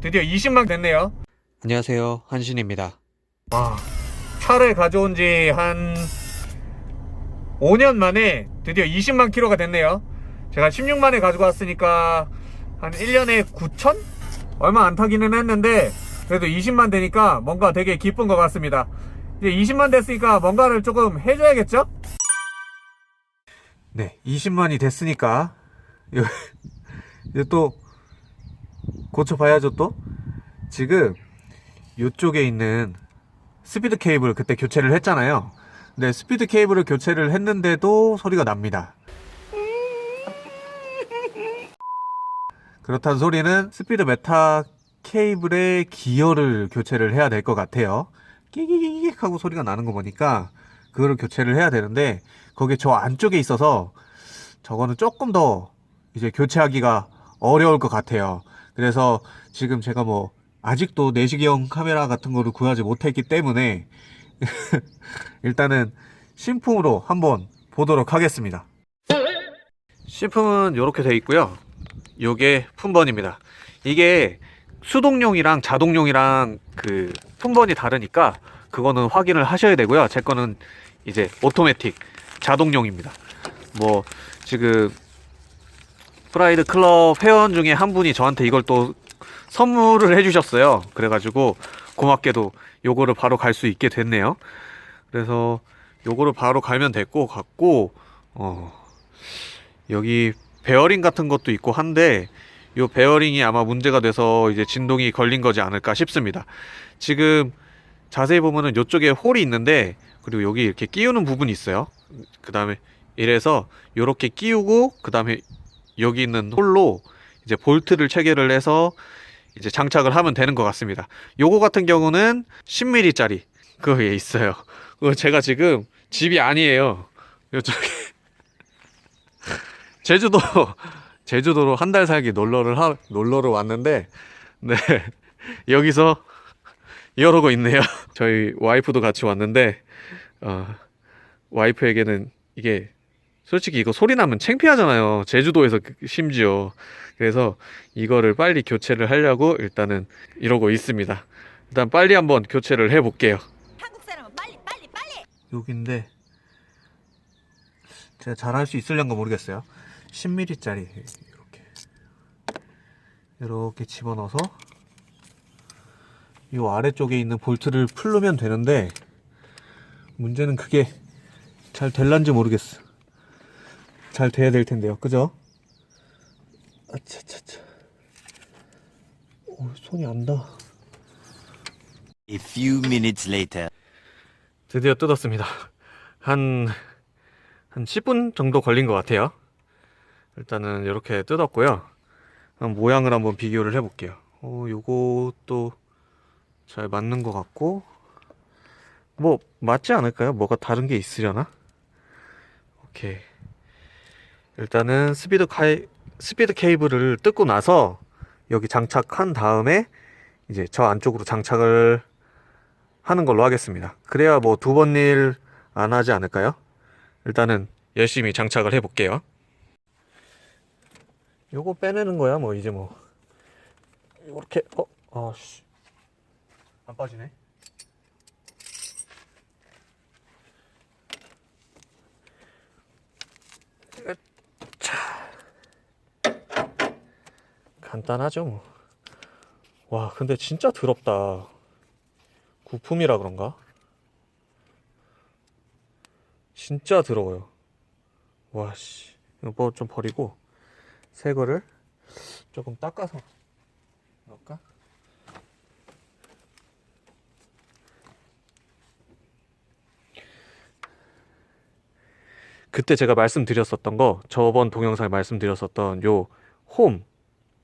드디어 20만 됐네요. 안녕하세요. 한신입니다. 와, 차를 가져온 지 한 5년 만에 드디어 20만 킬로가 됐네요. 제가 16만에 가지고 왔으니까 한 1년에 9천? 얼마 안 타기는 했는데 그래도 20만 되니까 뭔가 되게 기쁜 것 같습니다. 이제 20만 됐으니까 뭔가를 조금 해줘야겠죠? 네, 20만이 됐으니까 이제 또 고쳐봐야죠 또. 지금 이쪽에 있는 스피드 케이블 그때 교체를 했잖아요. 근데 스피드 케이블을 교체를 했는데도 소리가 납니다. 그렇다는 소리는 스피드 메타 케이블의 기어를 교체를 해야 될 것 같아요. 끼기기기 하고 소리가 나는 거 보니까 그거를 교체를 해야 되는데 거기에 저 안쪽에 있어서 저거는 조금 더 이제 교체하기가 어려울 것 같아요. 그래서 지금 제가 뭐 아직도 내시경 카메라 같은 거를 구하지 못했기 때문에 일단은 신품으로 한번 보도록 하겠습니다. 신품은 이렇게 돼 있고요. 요게 품번입니다. 이게 수동용이랑 자동용이랑 그 품번이 다르니까 그거는 확인을 하셔야 되고요. 제 거는 이제 오토매틱 자동용입니다. 뭐 지금 프라이드 클럽 회원 중에 한 분이 저한테 이걸 또 선물을 해주셨어요. 그래가지고 고맙게도 요거를 바로 갈 수 있게 됐네요. 그래서 요거를 바로 갈면 될 것 같고 어 여기 베어링 같은 것도 있고 한데 요 베어링이 아마 문제가 돼서 이제 진동이 걸린 거지 않을까 싶습니다. 지금 자세히 보면은 요쪽에 홀이 있는데 그리고 여기 이렇게 끼우는 부분이 있어요. 그 다음에 이래서 요렇게 끼우고 그 다음에 여기 있는 홀로 이제 볼트를 체결을 해서 이제 장착을 하면 되는 것 같습니다. 요거 같은 경우는 10mm짜리 그거에 있어요. 그거 제가 지금 집이 아니에요. 요쪽에 제주도 제주도로 한 달 살기 놀러를 하, 놀러를 왔는데 네 여기서 이러고 있네요. 저희 와이프도 같이 왔는데 어, 와이프에게는 이게 솔직히 이거 소리 나면 창피하잖아요. 제주도에서 그- 심지어. 그래서 이거를 빨리 교체를 하려고 일단은 이러고 있습니다. 일단 빨리 한번 교체를 해 볼게요. 한국 사람은 빨리 빨리 빨리 여기인데 제가 잘할 수 있을런가 모르겠어요. 10mm짜리 이렇게 이렇게 집어넣어서 이 아래쪽에 있는 볼트를 풀르면 되는데 문제는 그게 잘 될란지 모르겠어. 잘 돼야 될 텐데요. 그죠? 아차차차. 오, 손이 안 닿아. A few minutes later. 드디어 뜯었습니다. 한, 한 10분 정도 걸린 것 같아요. 일단은 이렇게 뜯었고요. 모양을 한번 비교를 해볼게요. 어, 요것도 잘 맞는 것 같고, 뭐, 맞지 않을까요? 뭐가 다른 게 있으려나? 오케이. 일단은 스피드 카이, 스피드 케이블을 뜯고 나서 여기 장착한 다음에 이제 저 안쪽으로 장착을 하는 걸로 하겠습니다. 그래야 뭐 두 번 일 안 하지 않을까요? 일단은 열심히 장착을 해 볼게요. 요거 빼내는 거야 뭐 이제 뭐 이렇게 어 아씨 안 빠지네. 간단하죠 뭐. 와 근데 진짜 더럽다. 구품이라 그런가? 진짜 더러워요. 와, 씨. 이거 뭐 좀 버리고, 새 거를 조금 닦아서 넣을까? 그때 제가 말씀드렸었던 거, 저번 동영상에 말씀드렸었던 요 홈,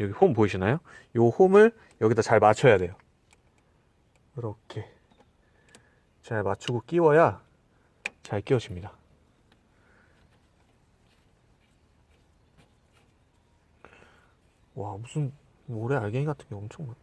여기 홈 보이시나요? 요 홈을 여기다 잘 맞춰야 돼요. 이렇게 잘 맞추고 끼워야 잘 끼워집니다. 와 무슨 모래 알갱이 같은 게 엄청 많.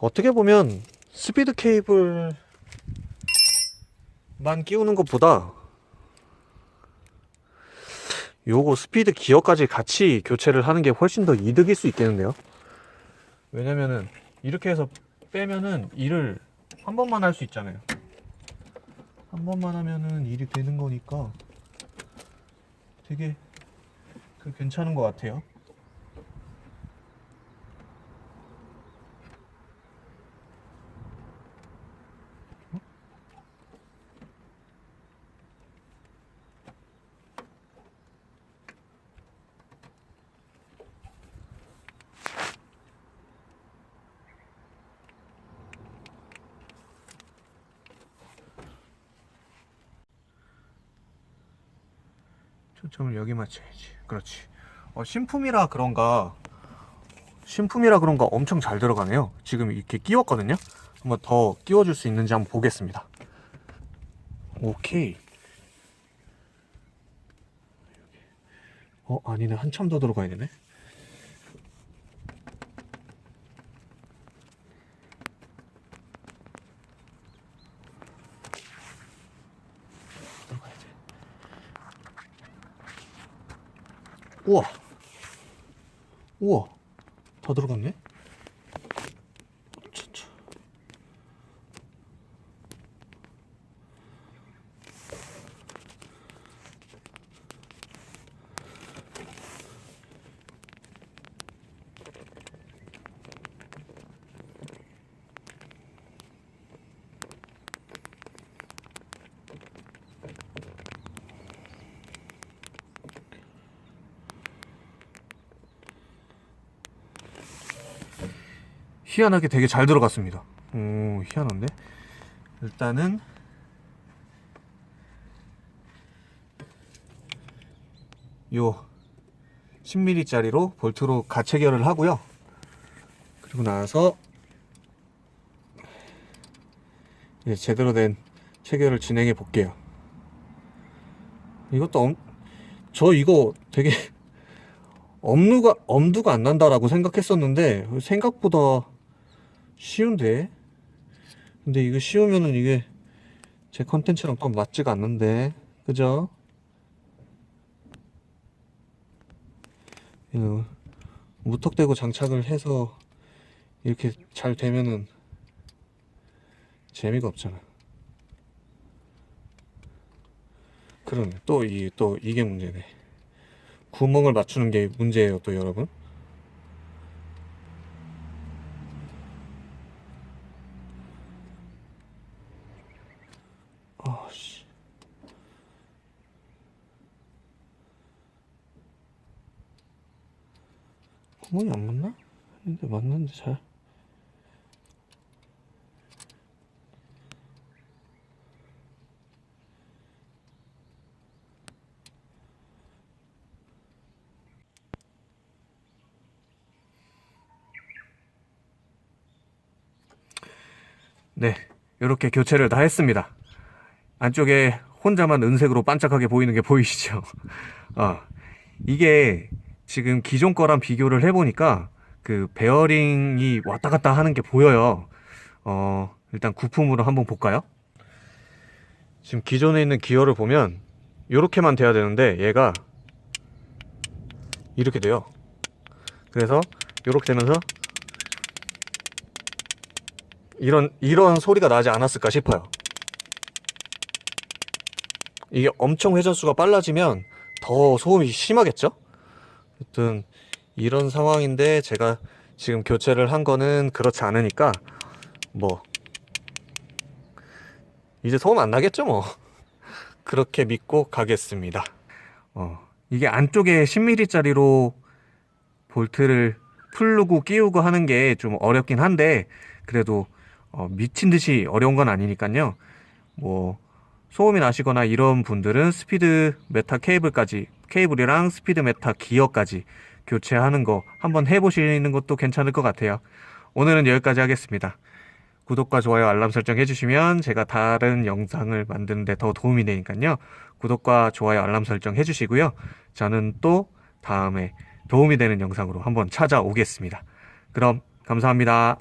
어떻게 보면 스피드 케이블만 끼우는 것보다 요거 스피드 기어까지 같이 교체를 하는 게 훨씬 더 이득일 수 있겠는데요. 왜냐면은 이렇게 해서 빼면은 일을 한 번만 할 수 있잖아요. 한 번만 하면은 일이 되는 거니까 되게 그 괜찮은 것 같아요. 초점을 여기 맞춰야지. 그렇지. 어, 신품이라 그런가 신품이라 그런가 엄청 잘 들어가네요. 지금 이렇게 끼웠거든요. 한번 더 끼워줄 수 있는지 한번 보겠습니다. 오케이. 어 아니네 한참 더 들어가야 되네. 들어가야 돼. 우와. 우와. 다 들어갔네? 차차. 희한하게 되게 잘 들어갔습니다. 오, 희한한데? 일단은 요 10mm짜리로 볼트로 가체결을 하고요. 그리고 나서 이제 제대로 된 체결을 진행해 볼게요. 이것도 엄, 저 이거 되게 엄두가 엄두가 안 난다라고 생각했었는데 생각보다 쉬운데 근데 이거 쉬우면은 이게 제 컨텐츠랑 또 맞지가 않는데 그죠? 무턱대고 장착을 해서 이렇게 잘 되면은 재미가 없잖아. 그러네. 또이또 이게 문제네. 구멍을 맞추는 게 문제예요, 또 여러분. 아씨. 구멍이 안 맞나? 근데 맞는데 잘. 네, 이렇게 교체를 다 했습니다. 안쪽에 혼자만 은색으로 반짝하게 보이는 게 보이시죠? 아, 이게 지금 기존 거랑 비교를 해보니까 그 베어링이 왔다 갔다 하는 게 보여요. 어, 일단 구품으로 한번 볼까요? 지금 기존에 있는 기어를 보면 이렇게만 돼야 되는데 얘가 이렇게 돼요. 그래서 이렇게 되면서 이런 이런 소리가 나지 않았을까 싶어요. 이게 엄청 회전수가 빨라지면 더 소음이 심하겠죠? 하여튼 이런 상황인데 제가 지금 교체를 한 거는 그렇지 않으니까 뭐 이제 소음 안 나겠죠 뭐 그렇게 믿고 가겠습니다. 어, 이게 안쪽에 10mm짜리로 볼트를 풀르고 끼우고 하는 게 좀 어렵긴 한데 그래도 어, 미친 듯이 어려운 건 아니니까요. 뭐 소음이 나시거나 이런 분들은 스피드 메타 케이블까지 케이블이랑 스피드 메타 기어까지 교체하는 거 한번 해보시는 것도 괜찮을 것 같아요. 오늘은 여기까지 하겠습니다. 구독과 좋아요 알람 설정 해주시면 제가 다른 영상을 만드는데 더 도움이 되니까요. 구독과 좋아요 알람 설정 해주시고요. 저는 또 다음에 도움이 되는 영상으로 한번 찾아오겠습니다. 그럼 감사합니다.